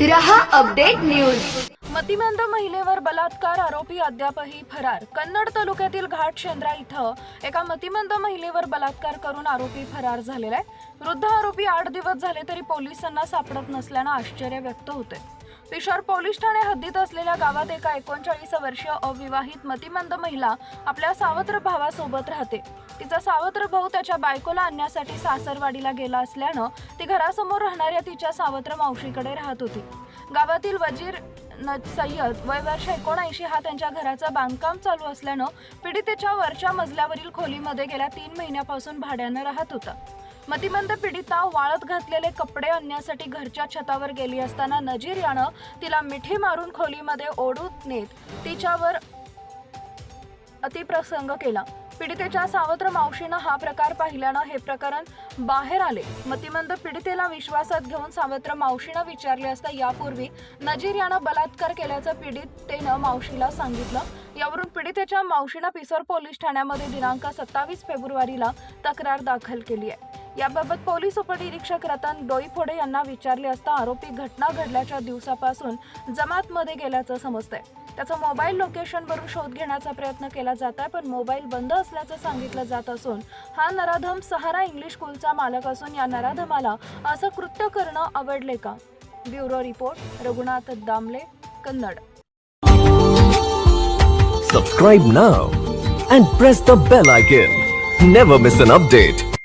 रहा update news. मतिमंद महिलेवर बलात्कार आरोपी अद्यापही फरार. कन्नड तालुक्यातील घाट शेंद्रा इथं एका मतिमंद महिलेवर बलात्कार करून आरोपी फरार झालेला आहे. वृद्ध आरोपी आठ दिवस झाले तरी पोलिसांना सापडत नसल्यानं आश्चर्य व्यक्त होते पिशोर पोलीस ठाणे हद्दीत असलेल्या गावात एका एकोणचाळीस वर्षीय अविवाहित मतिमंद महिला आपल्या सावत्र भावासोबत राहते. तिचा सावत्र भाऊ त्याच्या बायकोला आणण्यासाठी सासरवाडीला गेला असल्यानं ती घरासमोर राहणाऱ्या तिच्या सावत्र मावशीकडे राहत होती. गावातील वजीर न सय्यद वय वर्ष एकोणऐंशी हा त्यांच्या घराचं बांधकाम चालू असल्यानं पीडितेच्या वरच्या मजल्यावरील खोलीमध्ये गेल्या तीन महिन्यापासून भाड्यानं राहत होता. मतिमंद पीडिता वाळत घातलेले कपडे आणण्यासाठी घरच्या छतावर गेली असताना नजीर यानं तिला मिठी मारून खोलीमध्ये ओढून नेत तिच्यावर अतिप्रसंग केला. पीडितेच्या सावत्र मावशीनं हा प्रकार पाहिल्यानं हे प्रकरण बाहेर आले. मतिमंद पीडितेला विश्वासात घेऊन सावत्र मावशीनं विचारले असता यापूर्वी नजीर यानं बलात्कार केल्याचं पीडितेनं मावशीला सांगितलं. यावरून पीडितेच्या मावशीनं पिसोर पोलीस ठाण्यामध्ये दिनांक सत्तावीस फेब्रुवारीला तक्रार दाखल केली आहे. याबाबत पोलीस उपनिरीक्षक रतन डोईफोडे यांना विचारले असता आरोपी घटना घडल्याच्या दिवसापासून जमातमध्ये गेल्याचं समजतंय. त्याचा मोबाईल लोकेशनवरून शोध घेण्याचा प्रयत्न केला जात आहे पण मोबाईल बंद असल्याचं सांगितलं जात असून हा नराधम सहारा इंग्लिश स्कूलचा मालक असून या नराधमाला असं कृत्य करणं आवडले का? Bureau report Raghunath Damle Kannad. Subscribe now and press the bell icon never miss an update